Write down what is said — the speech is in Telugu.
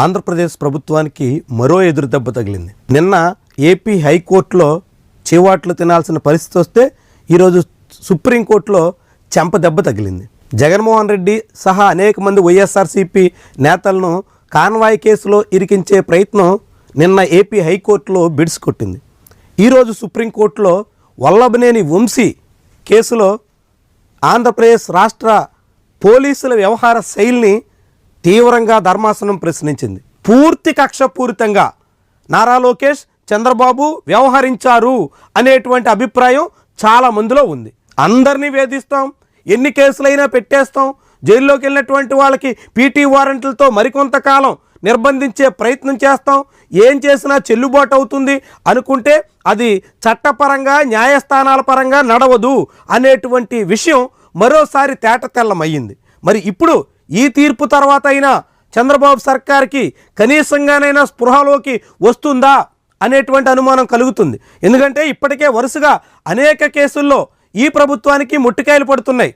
ఆంధ్రప్రదేశ్ ప్రభుత్వానికి మరో ఎదురు దెబ్బ తగిలింది. నిన్న ఏపీ హైకోర్టులో చేవాట్లు తినాల్సిన పరిస్థితి వస్తే ఈరోజు సుప్రీంకోర్టులో చెంప దెబ్బ తగిలింది. జగన్మోహన్ రెడ్డి సహా అనేక మంది వైఎస్ఆర్సీపీ నేతలను కాన్వాయ్ కేసులో ఇరికించే ప్రయత్నం నిన్న ఏపీ హైకోర్టులో బిడ్స్ కొట్టింది. ఈరోజు సుప్రీంకోర్టులో వల్లభనేని వంశీ కేసులో ఆంధ్రప్రదేశ్ రాష్ట్ర పోలీసుల వ్యవహార శైలిని తీవ్రంగా ధర్మాసనం ప్రశ్నించింది. పూర్తి కక్షపూరితంగా నారా లోకేష్ చంద్రబాబు వ్యవహరించారు అనేటువంటి అభిప్రాయం చాలా మందిలో ఉంది. అందరినీ వేధిస్తాం ఎన్ని కేసులైనా పెట్టేస్తాం జైల్లోకి వెళ్ళినటువంటి వాళ్ళకి పీటీ వారెంట్లతో మరికొంతకాలం నిర్బంధించే ప్రయత్నం చేస్తాం ఏం చేసినా చెల్లుబాటు అవుతుంది అనుకుంటే అది చట్టపరంగా న్యాయస్థానాల పరంగా నడవదు అనేటువంటి విషయం మరోసారి తేట తెల్లమయ్యింది. మరి ఇప్పుడు ఈ తీర్పు తర్వాత అయినా చంద్రబాబు సర్కార్కి కనీసంగానైనా స్పృహలోకి వస్తుందా అనేటువంటి అనుమానం కలుగుతుంది. ఎందుకంటే ఇప్పటికే వరుసగా అనేక కేసుల్లో ఈ ప్రభుత్వానికి ముట్టికాయలు పడుతున్నాయి.